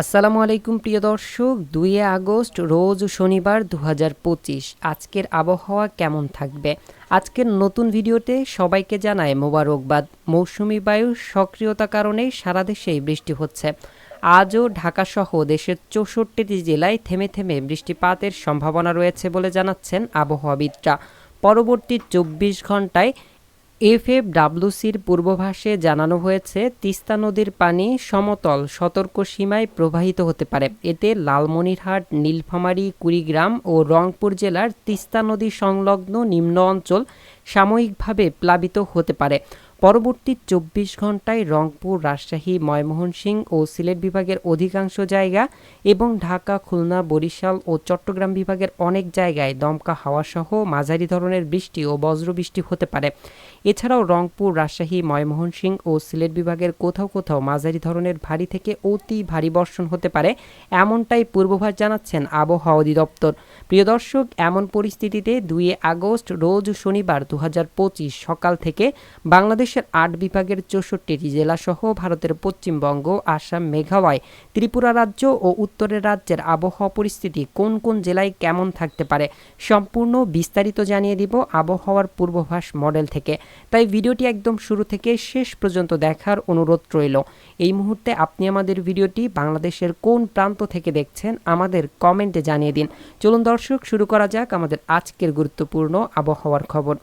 আসসালামু আলাইকুম, প্রিয় দর্শক। দুই আগস্ট, রোজ শনিবার দু হাজার পঁচিশ। আজকের আবহাওয়া কেমন থাকবে? আজকের নতুন ভিডিওতে সবাইকে জানায় মোবারকবাদ। মৌসুমি বায়ুর সক্রিয়তা কারণে সারা দেশেই বৃষ্টি হচ্ছে। আজও ঢাকাসহ দেশের চৌষট্টিটি জেলায় থেমে থেমে বৃষ্টিপাতের সম্ভাবনা রয়েছে বলে জানাচ্ছেন আবহাওয়াবিদরা। পরবর্তী চব্বিশ ঘন্টায় এফএফডাব্লিউসির পূর্বভাসে জানানো হয়েছে, তিস্তা নদীর পানি সমতল সতর্ক সীমায় প্রবাহিত হতে পারে। এতে লালমনিরহাট, নীলফামারী, কুড়িগ্রাম ও রংপুর জেলার তিস্তা নদী সংলগ্ন নিম্ন অঞ্চল সাময়িকভাবে প্লাবিত হতে পারে। পরবর্তী চব্বিশ ঘন্টায় রংপুর, রাজশাহী ময়মোহনসিংহ ও সিলেট বিভাগের অধিকাংশ জায়গা এবং ঢাকা, খুলনা, বরিশাল ও চট্টগ্রাম বিভাগের অনেক জায়গায় দমকা হাওয়াসহ মাঝারি ধরনের বৃষ্টি ও বজ্রবৃষ্টি হতে পারে। এছাড়াও রংপুর, রাজশাহী ময়মোহনসিংহ ও সিলেট বিভাগের কোথাও কোথাও মাঝারি ধরনের ভারী থেকে অতি ভারী বর্ষণ হতে পারে, এমনটাই পূর্বাভাস জানাচ্ছেন আবহাওয়া অধিদপ্তর। প্রিয় দর্শক, এমন পরিস্থিতিতে দুই আগস্ট, রোজ শনিবার দু হাজার পঁচিশ সকাল থেকে বাংলাদেশের আট বিভাগের চৌষট্টিটি জেলাসহ ভারতের পশ্চিমবঙ্গ, আসাম, মেঘালয়, ত্রিপুরা রাজ্য ও উত্তরের রাজ্যের আবহাওয়া পরিস্থিতি কোন কোন জেলায় কেমন থাকতে পারে সম্পূর্ণ বিস্তারিত জানিয়ে দিব আবহাওয়ার পূর্বাভাস মডেল থেকে। তাই ভিডিওটি একদম শুরু থেকে শেষ পর্যন্ত দেখার অনুরোধ রইল। এই মুহূর্তে আপনি আমাদের ভিডিওটি বাংলাদেশের কোন প্রান্ত থেকে দেখছেন আমাদের কমেন্টে জানিয়ে দিন। চলুন দর্শক, শুরু করা যাক আমাদের আজকের গুরুত্বপূর্ণ আবহাওয়ার খবর।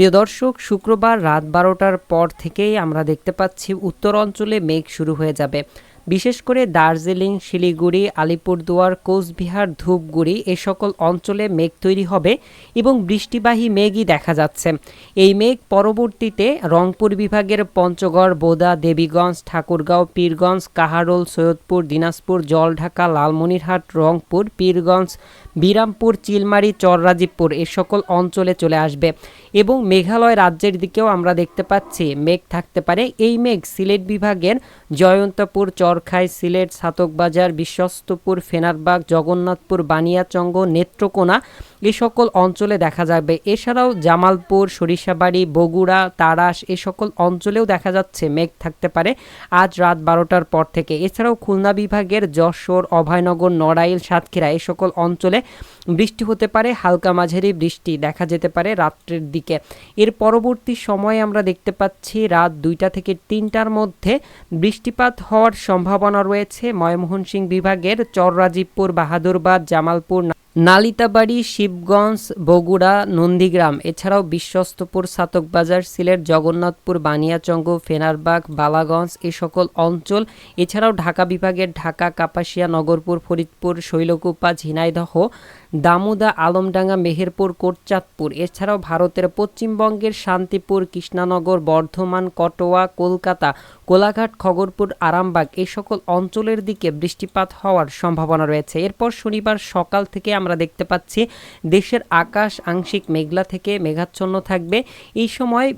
প্রিয় দর্শক, শুক্রবার রাত বারোটার পর থেকেই আমরা দেখতে পাচ্ছি উত্তর অঞ্চলে মেঘ শুরু হয়ে যাবে। বিশেষ করে দার্জিলিং, শিলিগুড়ি, আলিপুরদুয়ার, কোচবিহার, ধূপগুড়ি এ সকল অঞ্চলে মেঘ তৈরি হবে এবং বৃষ্টিবাহী মেঘই দেখা যাচ্ছে। এই মেঘ পরবর্তীতে রংপুর বিভাগের পঞ্চগড়, বোদা, দেবীগঞ্জ, ঠাকুরগাঁও, পীরগঞ্জ, কাহারোল, সৈয়দপুর, দিনাজপুর, জলঢাকা, লালমনিরহাট, রংপুর, পীরগঞ্জ, বিরামপুর, চিলমারি, চররাজীবপুর এ সকল অঞ্চলে চলে আসবে। এবং মেঘালয় রাজ্যের দিকেও আমরা দেখতে পাচ্ছি মেঘ থাকতে পারে। এই মেঘ সিলেট বিভাগের জয়ন্তপুর, চরখাই, সিলেট, সাতকবাজার, বিশ্বস্তপুর, ফেনারবাগ, জগন্নাথপুর, বানিয়াচঙ্গ, নেত্রকোনা এ সকল অঞ্চলে দেখা যাবে। এছাড়াও জামালপুর, সরিষাবাড়ি, বগুড়া, তারাস এ সকল অঞ্চলেও দেখা যাচ্ছে মেঘ থাকতে পারে আজ রাত বারোটার পর থেকে। এছাড়াও খুলনা বিভাগের যশোর, অভয়নগর, নড়াইল, সাতক্ষীরা এ সকল অঞ্চলে বৃষ্টি হতে পারে, হালকা মাঝারি বৃষ্টি দেখা যেতে পারে রাত্রের দিকে। এর পরবর্তী সময়ে আমরা দেখতে পাচ্ছি রাত দুইটা থেকে তিনটার মধ্যে বৃষ্টিপাত হওয়ার সম্ভাবনা রয়েছে। ময়মোহন সিং বিভাগের চররাজীবপুর, বাহাদুরবাদ, জামালপুর নালিতাবাড়ি, শিবগঞ্জ, বগুড়া, নন্দীগ্রাম, এছাড়াও বিশ্বস্তপুর, সাতকবাজার, সিলেট, জগন্নাথপুর, বানিয়াচঙ্গ, ফেনারবাগ, বালাগঞ্জ এ সকল অঞ্চল। এছাড়াও ঢাকা বিভাগের ঢাকা, কাপাসিয়া, নগরপুর, ফরিদপুর, শৈলকুপা, ঝিনাইদহ দামুদা, আলমডাঙ্গা, মেহেরপুর, কোটচাঁদপুর। এছাড়াও ভারতের পশ্চিমবঙ্গের শান্তিপুর, কৃষ্ণানগর, বর্ধমান, কটোয়া, কলকাতা, কোলাঘাট, খগরপুর, আরামবাগ এই সকল অঞ্চলের দিকে বৃষ্টিপাত হওয়ার সম্ভাবনা রয়েছে। এরপর শনিবার সকাল থেকে আমরা দেখতে পাচ্ছি, দেশের আকাশ আংশিক মেঘলা থেকে মেঘাচ্ছন্ন থাকবে। এই সময়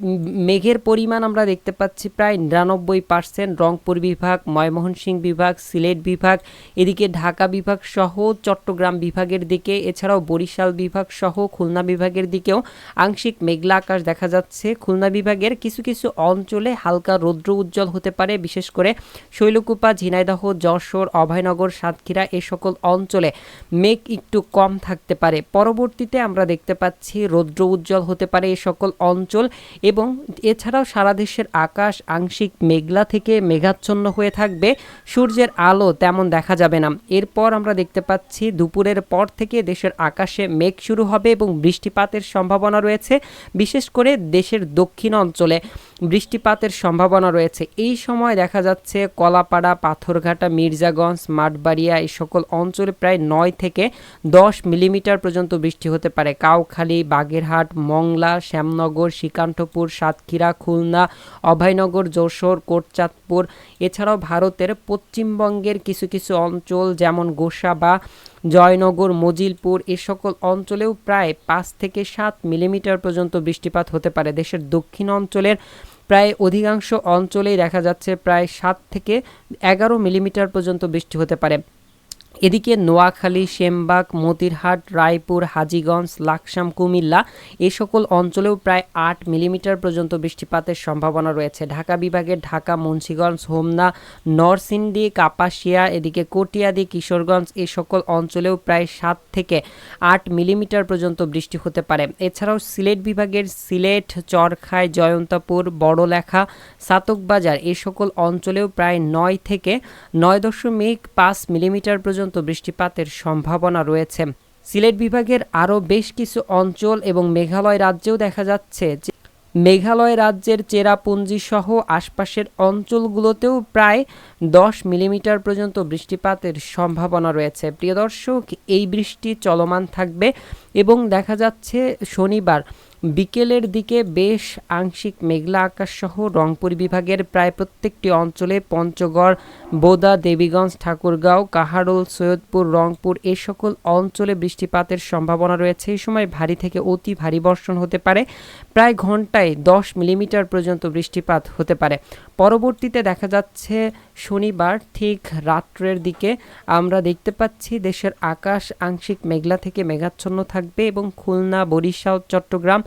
মেঘের পরিমাণ আমরা দেখতে পাচ্ছি প্রায় নিরানব্বই পার্সেন্ট। রংপুর বিভাগ ময়মোহনসিংহ বিভাগ, সিলেট বিভাগ, এদিকে ঢাকা বিভাগ সহ চট্টগ্রাম বিভাগের দিকে এছাড়াও বরিশাল বিভাগ সহ খুলনা বিভাগের দিকেও আংশিক মেঘলা আকাশ দেখা যাচ্ছে। খুলনা বিভাগের কিছু কিছু অঞ্চলে হালকা রৌদ্র উজ্জ্বল হতে পারে, বিশেষ করে শৈলকুপা, ঝিনাইদহ, যশোর, অভয়নগর, সাতক্ষীরা এ সকল অঞ্চলে মেঘ একটু কম থাকতে পারে। পরবর্তীতে আমরা দেখতে পাচ্ছি রৌদ্র উজ্জ্বল হতে পারে এ সকল অঞ্চল এবং এছাড়াও সারা দেশের আকাশ আংশিক মেঘলা থেকে মেঘাচ্ছন্ন হয়ে থাকবে। সূর্যের আলো তেমন দেখা যাবে না। এরপর আমরা দেখতে পাচ্ছি দুপুরের পর থেকে দেশের আকাশে মেঘ শুরু হবে এবং বৃষ্টিপাতের সম্ভাবনা রয়েছে বিশেষ করে দেশের দক্ষিণ অঞ্চলে। বৃষ্টিপাতের সম্ভাবনা রয়েছে। এই সময় দেখা যাচ্ছে কলাপাড়া, পাথরঘাটা, মির্জাগঞ্জ, মাঠবাড়িয়া এই সকল অঞ্চলে প্রায় নয় থেকে দশ মিলিমিটার পর্যন্ত বৃষ্টি হতে পারে। কাউখালী, বাগেরহাট, মংলা, শ্যামনগর, শ্রীকান্তপুর, সাতক্ষীরা, খুলনা, অভয়নগর, যশোর, কোটচাঁদপুর। এছাড়াও ভারতের পশ্চিমবঙ্গের কিছু কিছু অঞ্চল যেমন গোসা বা জয়নগর, মজিলপুর এ সকল অঞ্চলেও প্রায় পাঁচ থেকে সাত মিলিমিটার পর্যন্ত বৃষ্টিপাত হতে পারে। দেশের দক্ষিণ অঞ্চলের প্রায় অধিকাংশ অঞ্চলেই দেখা যাচ্ছে প্রায় সাত থেকে এগারো মিলিমিটার পর্যন্ত বৃষ্টি হতে পারে। এদিকে নোয়াখালী, সেমবাগ, মতিরহাট, রায়পুর, হাজিগঞ্জ, লাকসাম, কুমিল্লা এ সকল অঞ্চলেও প্রায় আট মিলিমিটার পর্যন্ত বৃষ্টিপাতের সম্ভাবনা রয়েছে। ঢাকা বিভাগের ঢাকা, মুন্সীগঞ্জ, হোমনা, নরসিংদী, কাপাসিয়া, এদিকে কটিয়াদি, কিশোরগঞ্জ এ সকল অঞ্চলেও প্রায় সাত থেকে আট মিলিমিটার পর্যন্ত বৃষ্টি হতে পারে। এছাড়াও সিলেট বিভাগের সিলেট চরখায় জয়ন্তাপুর, বড়লেখা, সাতকবাজার এ সকল অঞ্চলেও প্রায় নয় থেকে নয় দশমিক পাঁচ মিলিমিটার পর্যন্ত বৃষ্টিপাতের সম্ভাবনা রয়েছে। সিলেট বিভাগের আরও বেশ কিছু অঞ্চল এবং মেঘালয় রাজ্যেও দেখা যাচ্ছে যে মেঘালয় রাজ্যের চেরাপুঞ্জি সহ আশপাশের অঞ্চলগুলোতেও প্রায় দশ মিলিমিটার পর্যন্ত বৃষ্টিপাতের সম্ভাবনা রয়েছে। প্রিয় দর্শক, এই বৃষ্টি চলমান থাকবে এবং দেখা যাচ্ছে শনিবার বিকেলের দিকে বেশ আংশিক মেঘলা আকাশ সহ রংপুর বিভাগের প্রায় প্রত্যেকটি অঞ্চলে পঞ্চগড়, বোদা, দেবীগঞ্জ, ঠাকুরগাঁও, কাহারোল, সৈয়দপুর, রংপুর এ সকল অঞ্চলে বৃষ্টিপাতের সম্ভাবনা রয়েছে। এই সময় ভারী থেকে অতি ভারী বর্ষণ হতে পারে। প্রায় ঘন্টায় দশ মিলিমিটার পর্যন্ত বৃষ্টিপাত হতে পারে। পরবর্তীতে দেখা যাচ্ছে শনিবার ঠিক রাত্রের দিকে আমরা দেখতে পাচ্ছি দেশের আকাশ আংশিক মেঘলা থেকে মেঘাচ্ছন্ন থাকবে এবং খুলনা, বরিশাল, চট্টগ্রাম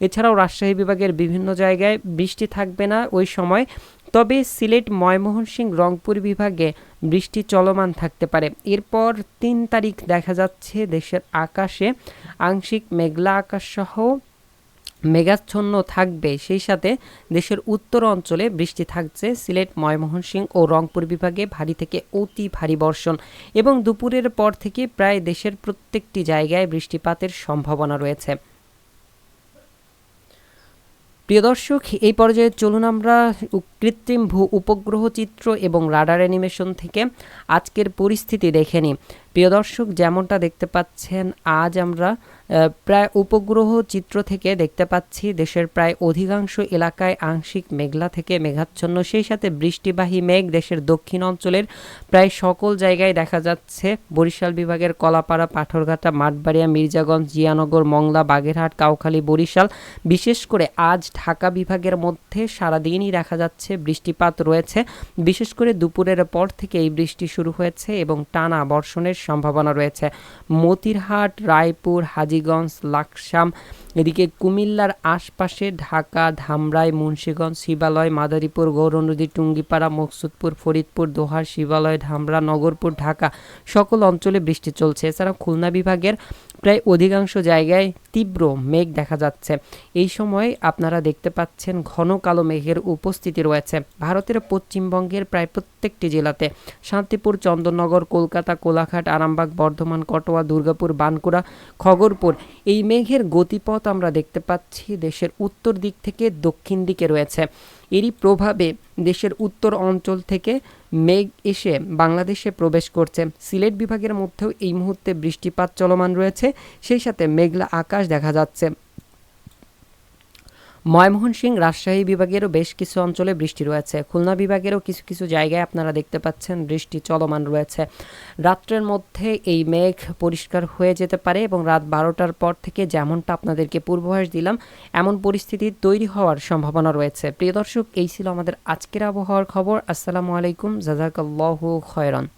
এছাড়াও রাজশাহী বিভাগের বিভিন্ন জায়গায় বৃষ্টি থাকবে না ওই সময়, তবে সিলেট, ময়মনসিংহ, রংপুর বিভাগে বৃষ্টি চলমান থাকতে পারে। এরপর তিন তারিখ দেখা যাচ্ছে দেশের আকাশে আংশিক মেঘলা আকাশ সহ মেঘাচ্ছন্ন থাকবে। সেই সাথে দেশের উত্তর অঞ্চলে বৃষ্টি থাকছে। সিলেট, ময়মনসিংহ ও রংপুর বিভাগে ভারী থেকে অতি ভারী বর্ষণ এবং দুপুরের পর থেকে প্রায় দেশের প্রত্যেকটি জায়গায় বৃষ্টিপাতের সম্ভাবনা রয়েছে। প্রিয় দর্শক, এই পর্যায়ে চলুন আমরা কৃত্রিম ভূ উপগ্রহ চিত্র এবং রাডার অ্যানিমেশন থেকে আজকের পরিস্থিতি দেখে নিই। প্রিয় দর্শক, যেমনটা দেখতে পাচ্ছেন, আজ আমরা প্রায় উপগ্রহ চিত্র থেকে দেখতে পাচ্ছি, দেশের প্রায় অধিকাংশ এলাকায় আংশিক মেঘলা থেকে মেঘাচ্ছন্ন। সেই সাথে বৃষ্টিবাহী মেঘ দেশের দক্ষিণ অঞ্চলের প্রায় সকল জায়গায় দেখা যাচ্ছে। বরিশাল বিভাগের কলাপাড়া, পাথরঘাটা, মাঠবাড়িয়া, মির্জাগঞ্জ, জিয়ানগর, মংলা, বাগেরহাট, কাউখালী, বরিশাল। বিশেষ করে আজ ঢাকা বিভাগের মধ্যে সারাদিনই দেখা যাচ্ছে বৃষ্টিপাত রয়েছে। বিশেষ করে দুপুরের পর থেকে এই বৃষ্টি শুরু হয়েছে এবং টানা বর্ষণের সম্ভাবনা রয়েছে। মতিরহাট, রায়পুর, হাজিগঞ্জ, লাকসাম, এদিকে কুমিল্লার আশপাশে ঢাকা, ধামরাই, মুন্সীগঞ্জ, শিবালয়, মাদারীপুর, গৌরনদী, টুঙ্গিপাড়া, মকসুদপুর, ফরিদপুর, দোহার, শিবালয়, ধামরা, নগরপুর, ঢাকা, সকল অঞ্চলে বৃষ্টি চলছে। এছাড়া খুলনা বিভাগের প্রায় অধিকাংশ জায়গায় তীব্র মেঘ দেখা যাচ্ছে। এই সময় আপনারা দেখতে পাচ্ছেন ঘন কালো মেঘের উপস্থিতি রয়েছে। ভারতের পশ্চিমবঙ্গের প্রায় প্রত্যেকটি জেলাতে শান্তিপুর, চন্দননগর, কলকাতা, কোলাঘাট, আরামবাগ, বর্ধমান, কটোয়া, দুর্গাপুর বানকুড়া খগরপুর এই মেঘের গতিপথ আমরা দেখতে পাচ্ছি দেশের উত্তর দিক থেকে দক্ষিণ দিকে রয়েছে। এরই প্রভাবে দেশের উত্তর অঞ্চল থেকে মেঘ এসে বাংলাদেশে প্রবেশ করছে। সিলেট বিভাগের মধ্যেও এই মুহূর্তে বৃষ্টিপাত চলমান রয়েছে। সেই সাথে মেঘলা আকাশ দেখা যাচ্ছে। ময়মোহনসিংহ রাজশাহী বিভাগেরও বেশ কিছু অঞ্চলে বৃষ্টি রয়েছে। খুলনা বিভাগেরও কিছু কিছু জায়গায় আপনারা দেখতে পাচ্ছেন বৃষ্টি চলমান রয়েছে। রাত্রের মধ্যে এই মেঘ পরিষ্কার হয়ে যেতে পারে এবং রাত বারোটার পর থেকে যেমনটা আপনাদেরকে পূর্বাভাস দিলাম, এমন পরিস্থিতি তৈরি হওয়ার সম্ভাবনা রয়েছে। প্রিয় দর্শক, এই ছিল আমাদের আজকের আবহাওয়ার খবর। আসসালামু আলাইকুম। জাজাকাল্লাহু খয়রন।